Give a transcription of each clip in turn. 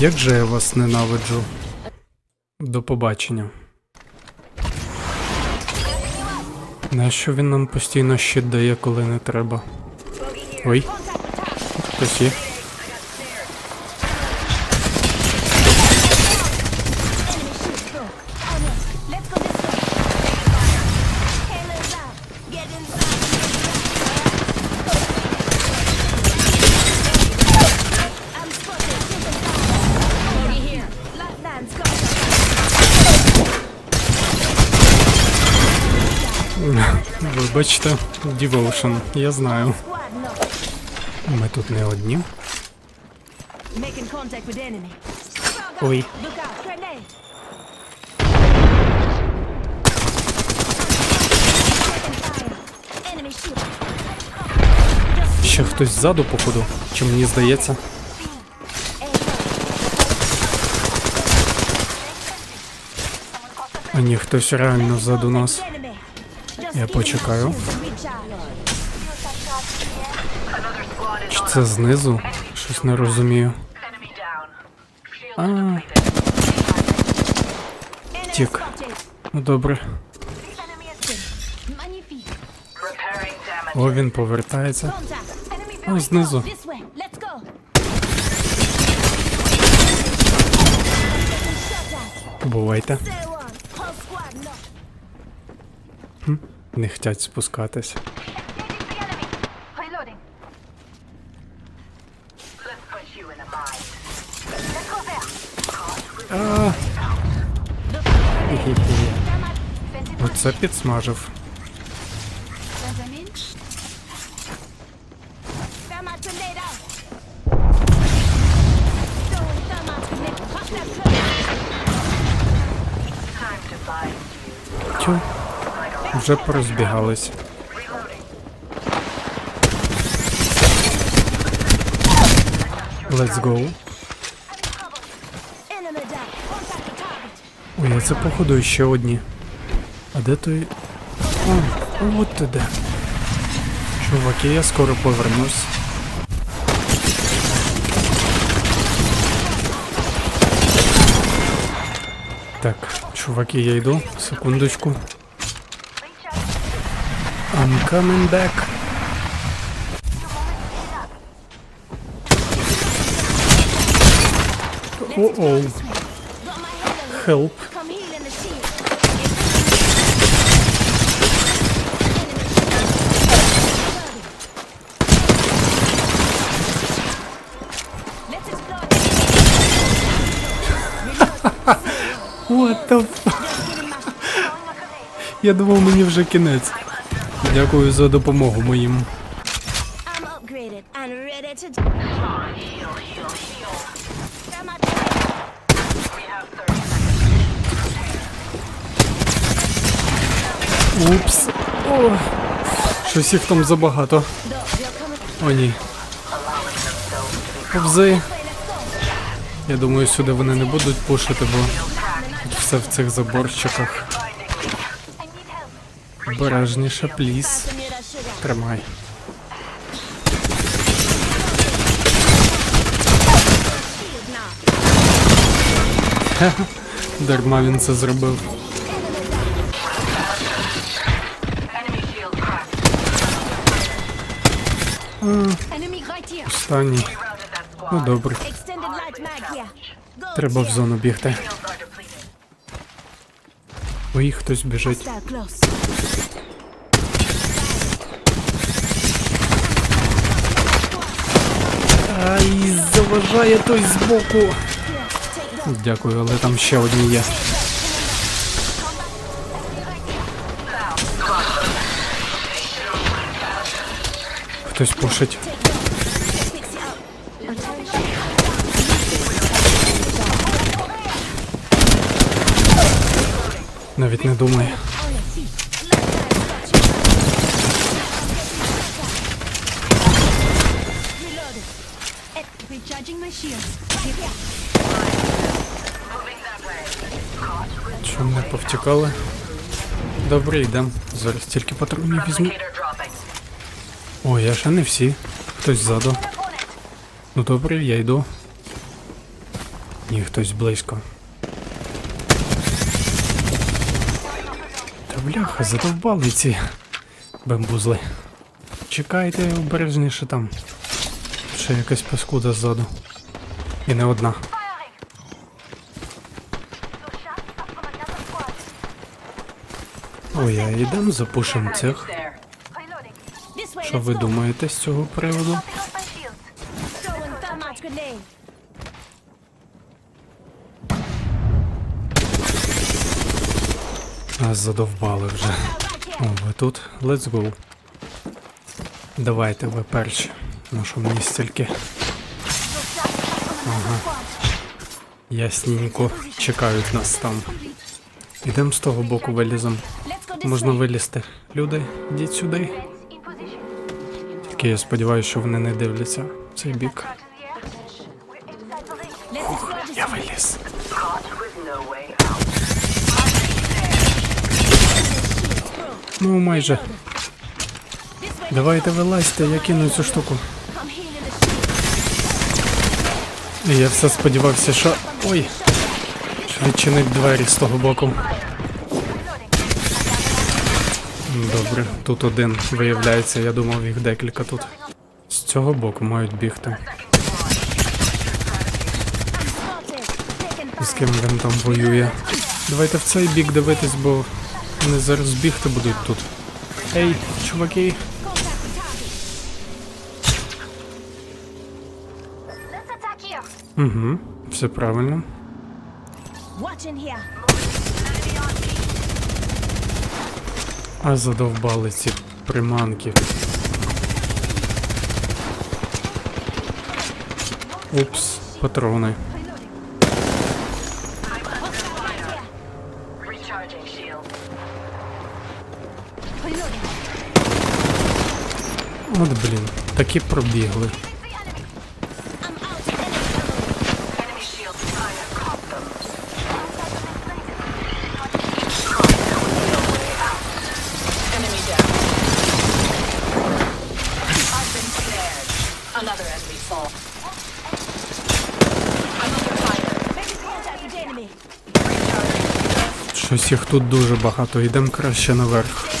Як же я вас ненавиджу. До побачення. Нащо він нам постійно щит дає, коли не треба? Ой, хтось є. Вибачте, Devotion, я знаю. Ми тут не одні. Ой, ще хтось ззаду, походу. Чи мені здається? А ні, хтось реально ззаду нас. Я почекаю. Чи це знизу? Щось не розумію. А, Enemy Тік. spotted. ну добре. О, він повертається. О, знизу. Бувайте. Say Не хотять спускатись. Reloading. Let's Вже порозбігались. Let's go. Ой, а це походу ще одні. А де той. О, от ти де. Чуваки, я скоро повернусь. Так, чуваки, я йду. Секундочку. I'm coming back. О-оу. Oh -oh. Help. What the fuck? Я думав, мені вже кінець. Дякую за допомогу моїм. Упс. О, щось їх там забагато. О, ні. Повзи. Я думаю, сюди вони не будуть пушити, бо тут все в цих заборчиках. Обережніше, sugar. Тримай. Дарма він це зробив. Останній. Ну добре. Треба в зону бігти. Ой, хтось біжить. Ай, заважає той збоку. Дякую, але там ще одні є. Хтось пушить. Навіть не думає. Чому не повтікали? Добре, йдемо. Зараз тільки патронів візьму. Dropping. Я ще не всі. Хтось ззаду. Ну добре, я йду. Ні, хтось близько. Бляха, задовбали ці бамбузли. Чекайте обережніше там. Ще якась паскуда ззаду. І не одна. Ой, а йдемо запушимо цих. Що ви думаєте з цього приводу? Нас задовбали вже. О, ви тут? Let's go. Давайте ви перші. На що мені стільки ясненько чекають нас там. Ідемо з того боку вилізом. Можна вилізти. Люди, йдіть сюди. Тільки я сподіваюся, що вони не дивляться в цей бік. Майже. Давайте вилазьте, я кину цю штуку. Я все сподівався, що. Ой! Відчинить двері з того боку. Добре, тут один виявляється, я думав їх декілька тут. З цього боку мають бігти. З ким він там воює. Давайте в цей бік дивитись, бо вони зараз бігти будуть тут. Ей, чуваки! Угу, все правильно. А задовбали ці приманки. Упс, патрони. Contact with the enemy. Щось їх тут дуже багато. Йдемо краще наверх.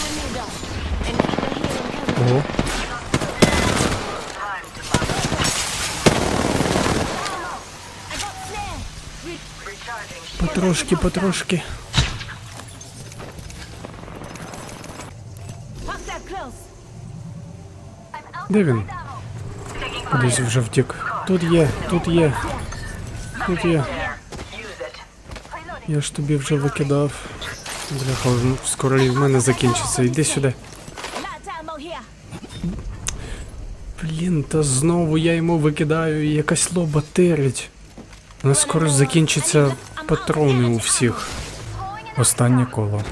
Потрошки, потрошки. Де він? Кудись вже втік. Тут є, тут є, тут є. Я ж тобі вже викидав. Бляха, скоро в мене закінчиться. Йди сюди. Блін, та знову я йому викидаю і якась лоба терить. У нас скоро закінчаться патрони у всіх. Останнє коло.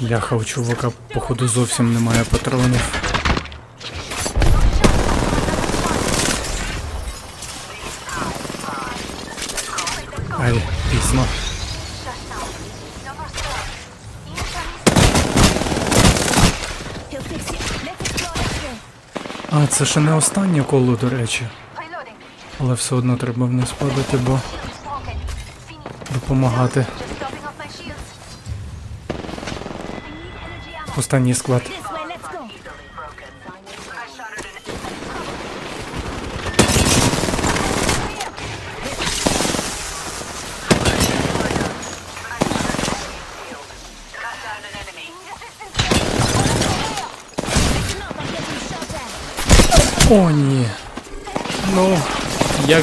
Бляха, у чувака, походу, зовсім немає патронів. А, це ще не останнє коло, до речі. Але все одно треба вниз падати, бо допомагати. Останній склад.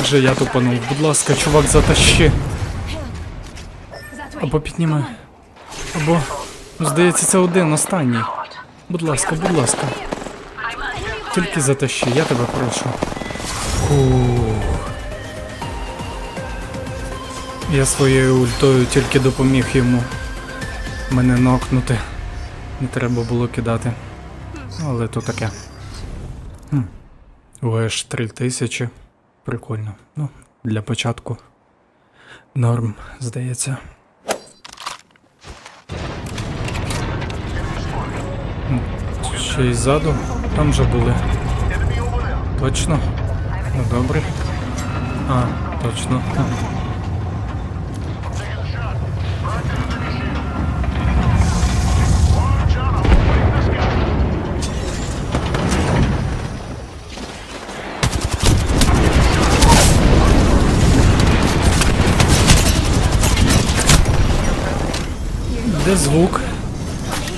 Як же я тупанув. Будь ласка, чувак, затащи. Або підніми. Або. Здається, це один останній. Будь ласка, будь ласка. Тільки затащи, я тебе прошу. Фух. Я своєю ультою тільки допоміг йому мене нокнути. Не треба було кидати. Але то таке. Хм. ВЕШ 3000. Прикольно. Ну, для початку. Норм, здається. Ще й ззаду. Там вже були. Точно? Ну добре. А, точно. Де звук?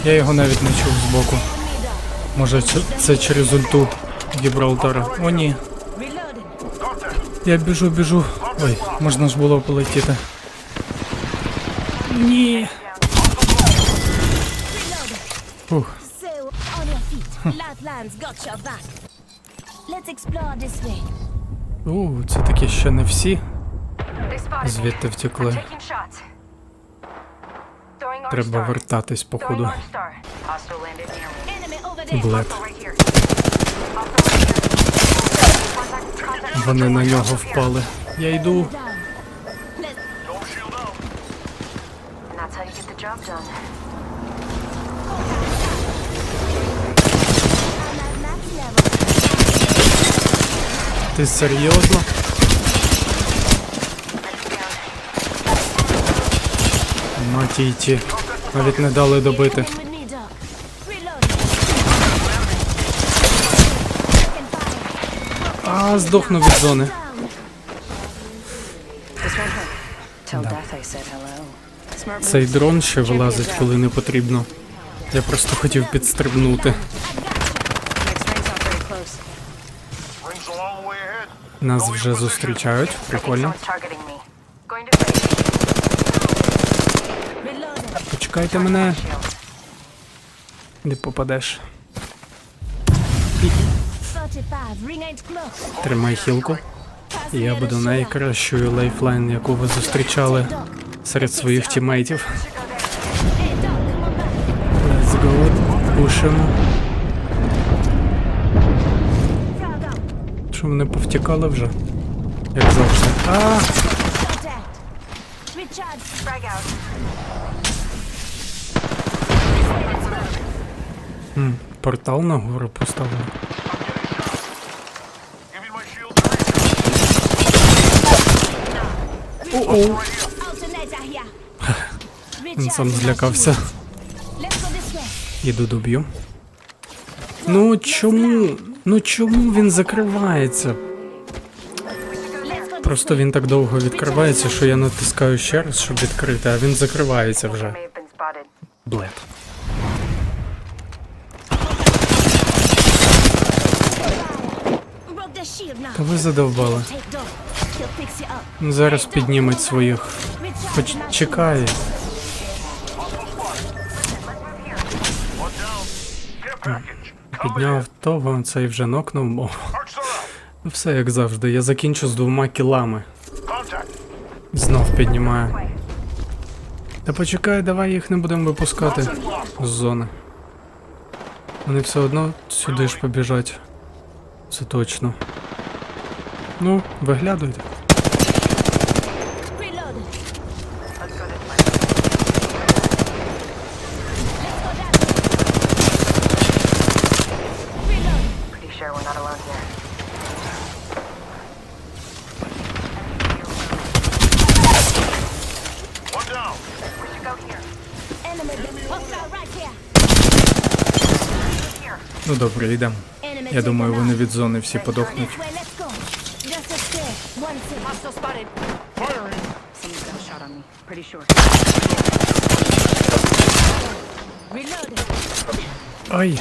Я його навіть не чув збоку. Може це- через ульту Гібралтара. О ні. Я біжу, біжу. Ой, можна ж було полетіти. Ні. Фух. У, це такі ще не всі. Звідти втекли. Треба вертатись, походу. Блед. Вони на нього впали. Я йду. Down. Let's Матійті. Навіть не дали добити. А, здохну від зони. Smart Цей дрон ще вилазить, коли не потрібно. Я просто хотів підстрибнути. Нас вже зустрічають. Прикольно. Почекайте мене. Не попадеш. 45. Ring ain't close. Тримай хілку. Я буду найкращою лайфлайн, яку ви зустрічали серед своїх тімейтів. Let's go. Пушимо. Що вони повтікали вже? Як завжди. А, портал shield to reach. О-о. Він сам злякався. Іду доб'ю. Ну чому? Ну чому він закривається? Просто він так довго відкривається, що я натискаю ще раз, щоб відкрити, а він закривається вже. Блед. Broke the shield now. Та ви задовбали. Take Doc. He'll fix you up. Ну, Зараз підніметь своїх. Хоч чекає. Підняв того, цей вже нокнув, бо все як завжди. Я закінчу з двома кілами. Знов піднімаю. Та почекай, давай їх не будемо випускати з зони. Вони все одно сюди ж побіжать. Це точно. Ну, виглядуйте. Ну добре, йдемо. Я думаю, вони від зони всі подохнуть. Ай,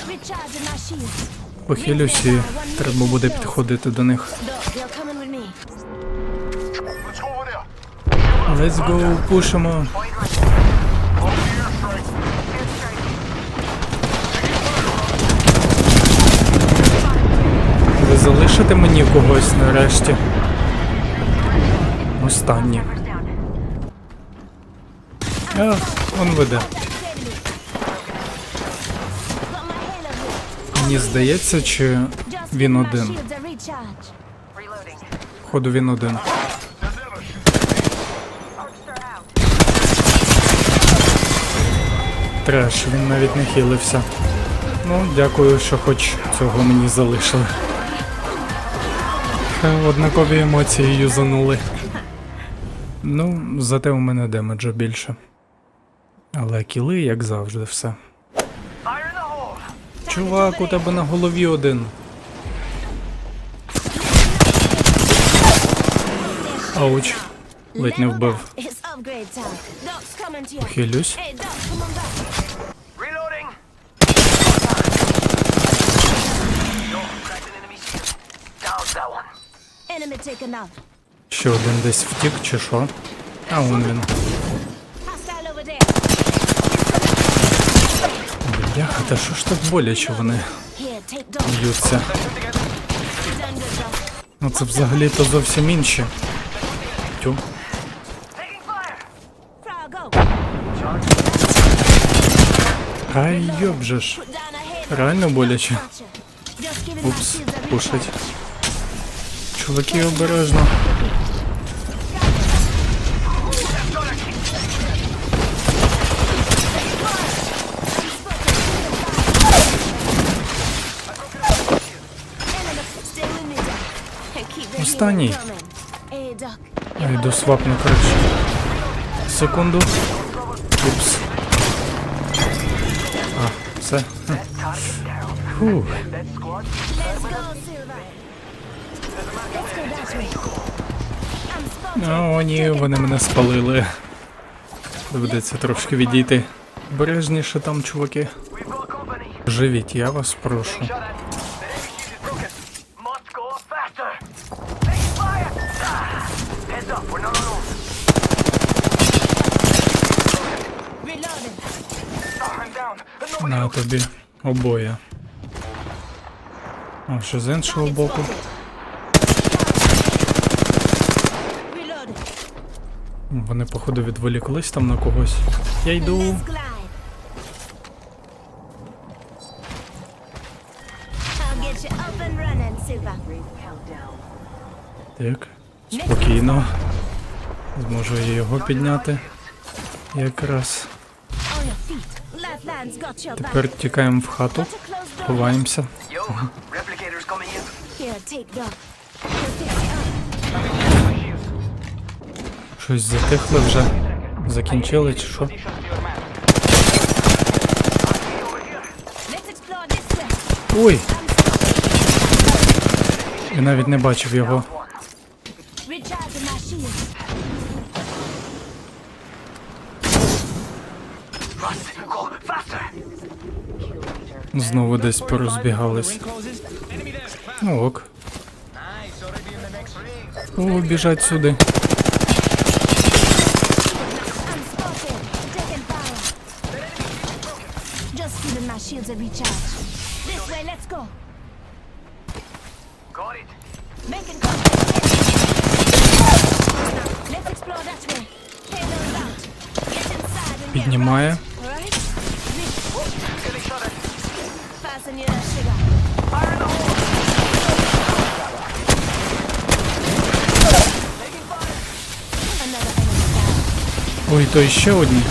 похилюсь і треба буде підходити до них. Let's go пушимо. Ви залишите мені когось нарешті. Останнє. А, он веде. Мені здається, чи він один. Ходу він один. Треш, він навіть не хилився. Ну, дякую, що хоч цього мені залишили. Однакові емоції юзанули. Ну, зате у мене демеджа більше. Але кіли, як завжди, все. Чувак, у тебе на голові один. Ауч. Ледь не вбив. Хилюсь. Ще один десь втік, чи що? А он він. Бляха, та що ж так боляче вони б'ються? Ну це взагалі-то зовсім інші. Тю. Ай, йоб же ж. Реально боляче. Упс, пушить. Чуваки, обережно. Doc. Я йду свапну краще. Секунду. Упс. А, все. Spotted. О, ні, вони мене спалили. Доведеться трошки відійти. Бережніше там, чуваки. Живіть, я вас прошу. На тобі обоє. А що з іншого боку? Вони, походу, відволіклись там на когось. Я йду. Так. Спокійно. Зможу я його підняти. Якраз. Тепер тікаємо в хату, ховаємося. Щось затихли вже. Закінчили чи що? Ой! Я навіть не бачив його. Знову десь порозбігались. Ну ок. О, біжать сюди. Піднімає. Описание расширяю. Ой, то еще одни.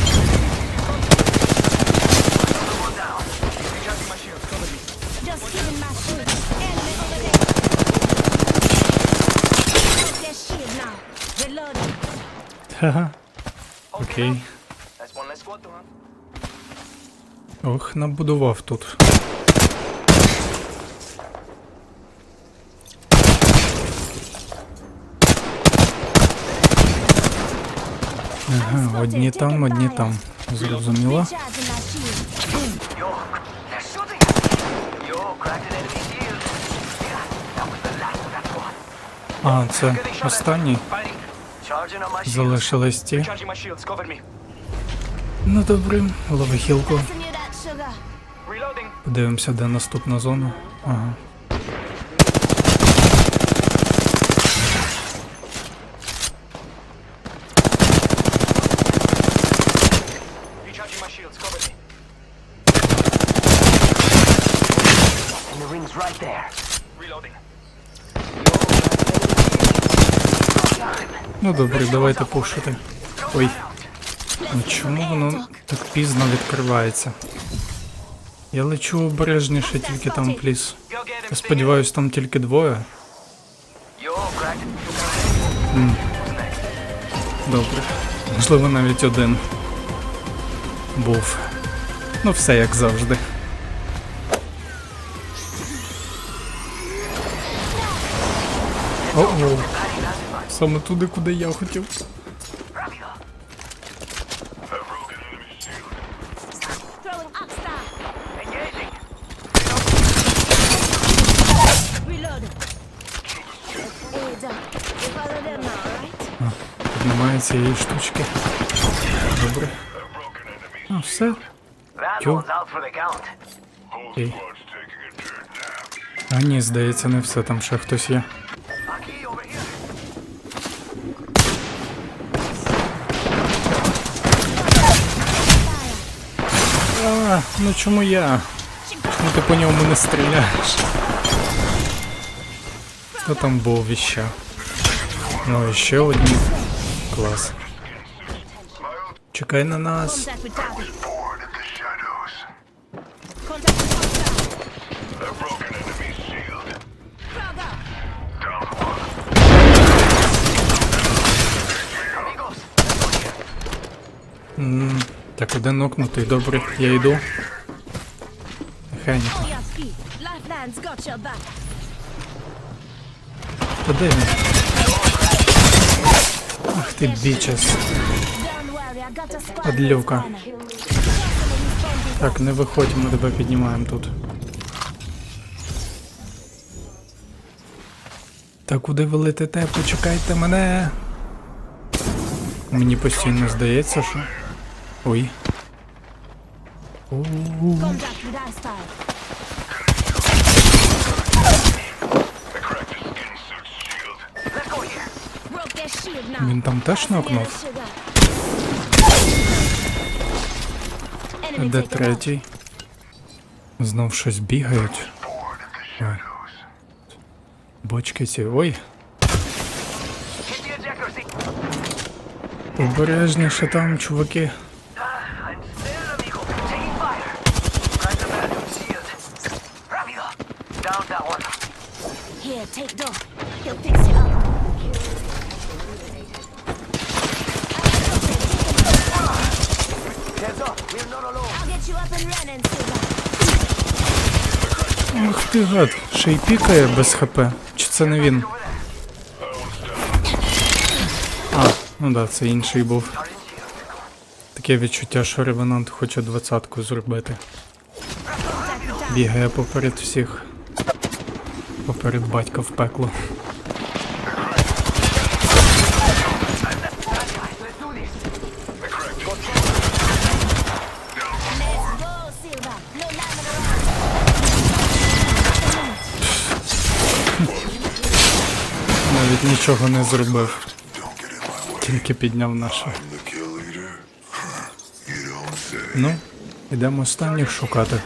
Ха-ха. Окей. Ох, набудував тут. The last of that squad. А, це останній. Залишились ті. Ну добре, лови хілку. Подивимося, де наступна зона. Ага. Ну добре, давайте пушити. Ой, ну чому воно так пізно відкривається? Я лечу обережніше, тільки там пліс. Я сподіваюсь, там тільки двоє. Добре. Можливо, навіть один. Був. Ну, все як завжди. Саме туди, куди я хотів. Rápido. Throwing up star. Engaging. Reload. Aids up. You follow them now, alright? Тут немає цієї штучки. Добре. А, все. That Yo. one's out for the count. Окей. А ні, здається, не все, там ще хтось є. А, ну чому я? Чому ти по ньому не стріляєш? Хто там був іще? Ну, і ще один. Клас. Чекай на нас. Один нокнутий, добре, я your back. Та де? Ах a squad. Подлюка. Так, не виходь, ми тебе піднімаємо тут. Та куди ви летите? Почекайте мене. Мені постійно здається, що. Ой. У-у-у. Contact with hostile. I cracked his skin suit shield. let's go here. Broke their shield now. Він там теж Passing нокнув? yellow sugar. Enemy Де taken out. третій? Знов щось бігають. Born in the shadows. Бочки ці. Ой, Hit the ejector seat. обережніше там, чуваки. Here, take Doc. He'll fix you up. Heads up. We're not alone. I'll get you up and running, Silver. Ах ти гад, ще й пікає без хп. Чи це не він? А, ну да, це інший був. Таке відчуття, що ревенант хоче двадцятку зробити. Бігає поперед всіх. Поперед батька в пекло. Навіть нічого не зробив. Тільки підняв наше. Ну, ідемо останніх шукати.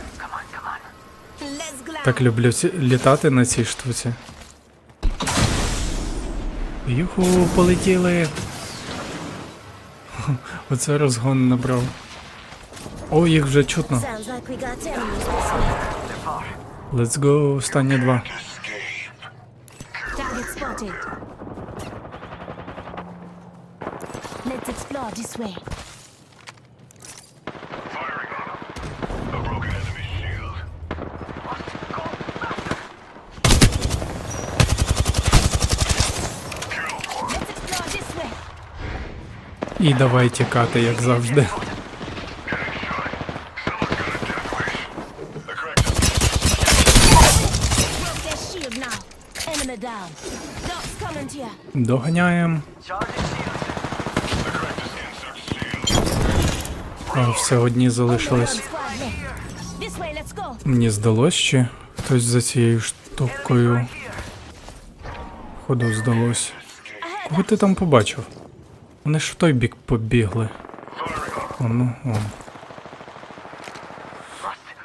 Так люблю літати на цій штуці. Юху, полетіли. Оце розгон набрав. О, їх вже чутно. Let's go, останні два. Let's explore this way. Down. Doc's coming to you. Доганяємо. А, все одні залишились. Мені здалось, чи хтось за цією штукою. Ходу здалось. Кого ти там побачив? Вони ж в той бік побігли. Воно, воно.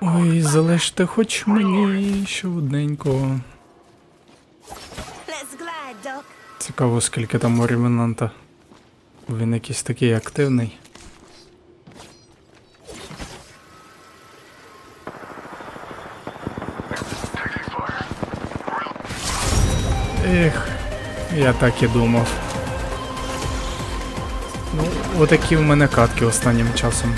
Ну, Ой, залиште хоч мені ще одненького. Цікаво, скільки там у ревенанта. Він якийсь такий активний. Ех, я так і думав. Отакі в мене катки останнім часом.